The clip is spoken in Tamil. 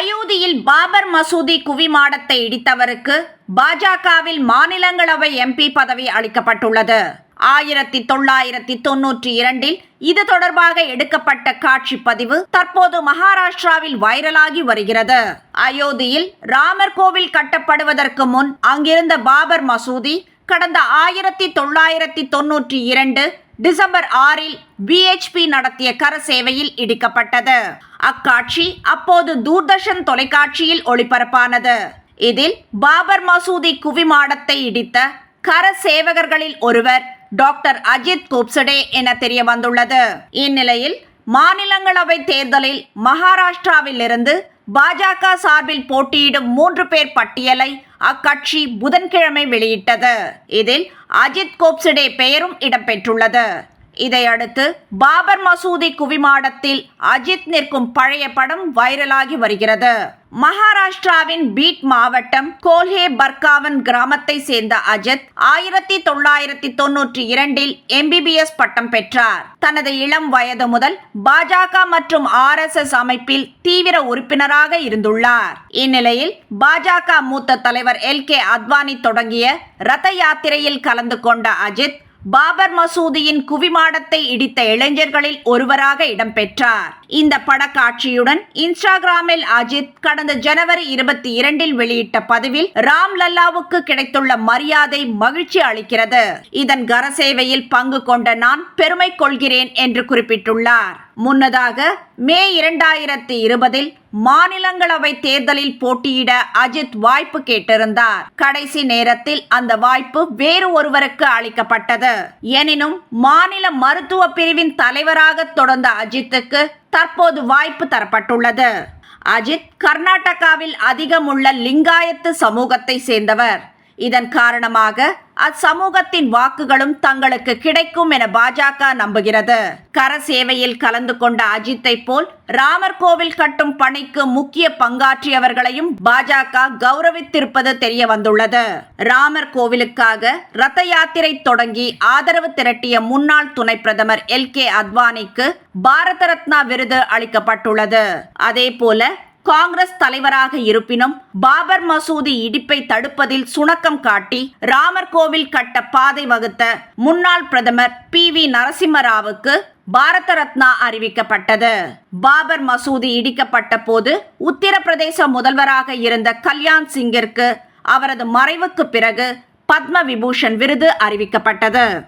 அயோத்தியில் பாபர் மசூதி குவிமாடத்தை இடித்தவருக்கு பாஜகவில் மாநிலங்களவை எம்பி பதவி அளிக்கப்பட்டுள்ளது. ஆயிரத்தி தொள்ளாயிரத்தி தொன்னூற்றி இரண்டில் இது தொடர்பாக எடுக்கப்பட்ட காட்சி பதிவு தற்போது மகாராஷ்டிராவில் வைரலாகி வருகிறது. அயோத்தியில் ராமர் கோவில் கட்டப்படுவதற்கு முன் அங்கிருந்த பாபர் மசூதி கடந்த ஆயிரத்தி தொள்ளாயிரத்தி தொன்னூற்றி இரண்டு டிசம்பர் ஆறில் பிஹெச்பி நடத்திய கர சேவையில் இடிக்கப்பட்டது. அக்காட்சி அப்போது தூர்தர்ஷன் தொலைக்காட்சியில் ஒளிபரப்பானது. இதில் பாபர் மசூதி குவிமாடத்தை இடித்த கர சேவகர்களில் ஒருவர் டாக்டர் அஜித் கோப்சடே என தெரிய வந்துள்ளது இந்நிலையில் மாநிலங்களவை தேர்தலில் மகாராஷ்டிராவில் இருந்து பாஜக சார்பில் போட்டியிடும் மூன்று பேர் பட்டியலை அக்கட்சி புதன்கிழமை வெளியிட்டது. இதில் அஜித் கோப்சடே பெயரும் இடம்பெற்றுள்ளது. இதையடுத்து பாபர் மசூதி குவிமாடத்தில் அஜித் நிற்கும் பழைய படம் வைரலாகி வருகிறது. மகாராஷ்டிராவின் பீட் மாவட்டம் கோல்ஹே பர்காவன் கிராமத்தை சேர்ந்த அஜித் ஆயிரத்தி தொள்ளாயிரத்தி தொன்னூற்றி இரண்டில் எம்பிபிஎஸ் பட்டம் பெற்றார். தனது இளம் வயது முதல் பாஜக மற்றும் ஆர்எஸ்எஸ் அமைப்பில் தீவிர உறுப்பினராக இருந்துள்ளார். இந்நிலையில் பாஜக மூத்த தலைவர் எல் கே அத்வானி தொடங்கிய ரத யாத்திரையில் கலந்து கொண்ட அஜித் பாபர் மசூதியின் குவிமாடத்தை இடித்த இளைஞர்களில் ஒருவராக இடம்பெற்றார் இந்த படக்காட்சியுடன் இன்ஸ்டாகிராமில் அஜித் கடந்த ஜனவரி இருபத்தி இரண்டில் வெளியிட்ட பதிவில் ராம் லல்லாவுக்கு கிடைத்துள்ள மரியாதை மகிழ்ச்சி அளிக்கிறது. இதன் கரசேவையில் பங்கு கொண்ட நான் பெருமை கொள்கிறேன் என்று குறிப்பிட்டுள்ளார். முன்னதாக மே இரண்டாயிரத்தி இருபதில் மாநிலங்களவை தேர்தலில் போட்டியிட அஜித் வாய்ப்பு கேட்டிருந்தார். கடைசி நேரத்தில் அந்த வாய்ப்பு வேறு ஒருவருக்கு அளிக்கப்பட்டது. எனினும் மாநில மருத்துவ பிரிவின் தலைவராக தொடர்ந்த அஜித்துக்கு தற்போது வாய்ப்பு தரப்பட்டுள்ளது. அஜித் கர்நாடகாவில் அதிகமுள்ள லிங்காயத்து சமூகத்தை சேர்ந்தவர். இதன் காரணமாக அச்சமூகத்தின் வாக்குகளும் தங்களுக்கு கிடைக்கும் என பாஜக நம்புகிறது. கர சேவையில் கலந்து கொண்ட அஜித்தை போல் ராமர் கோவில் கட்டும் பணிக்கு முக்கிய பங்காற்றியவர்களையும் பாஜக கௌரவித்திருப்பது தெரிய வந்துள்ளது. ராமர் கோவிலுக்காக ரத யாத்திரை தொடங்கி ஆதரவு திரட்டிய முன்னாள் துணை பிரதமர் எல் கே அத்வானிக்கு பாரத ரத்னா விருது அளிக்கப்பட்டுள்ளது. அதே போல காங்கிரஸ் தலைவராக இருப்பினும் பாபர் மசூதி இடிப்பை தடுப்பதில் சுணக்கம் காட்டி ராமர் கோவில் கட்ட பாதை வகுத்த முன்னாள் பிரதமர் பி வி நரசிம்மராவுக்கு பாரத ரத்னா அறிவிக்கப்பட்டது. பாபர் மசூதி இடிக்கப்பட்ட போது உத்தரப்பிரதேச முதல்வராக இருந்த கல்யாண் சிங்கிற்கு அவரது மறைவுக்கு பிறகு பத்ம விபூஷன் விருது அறிவிக்கப்பட்டது.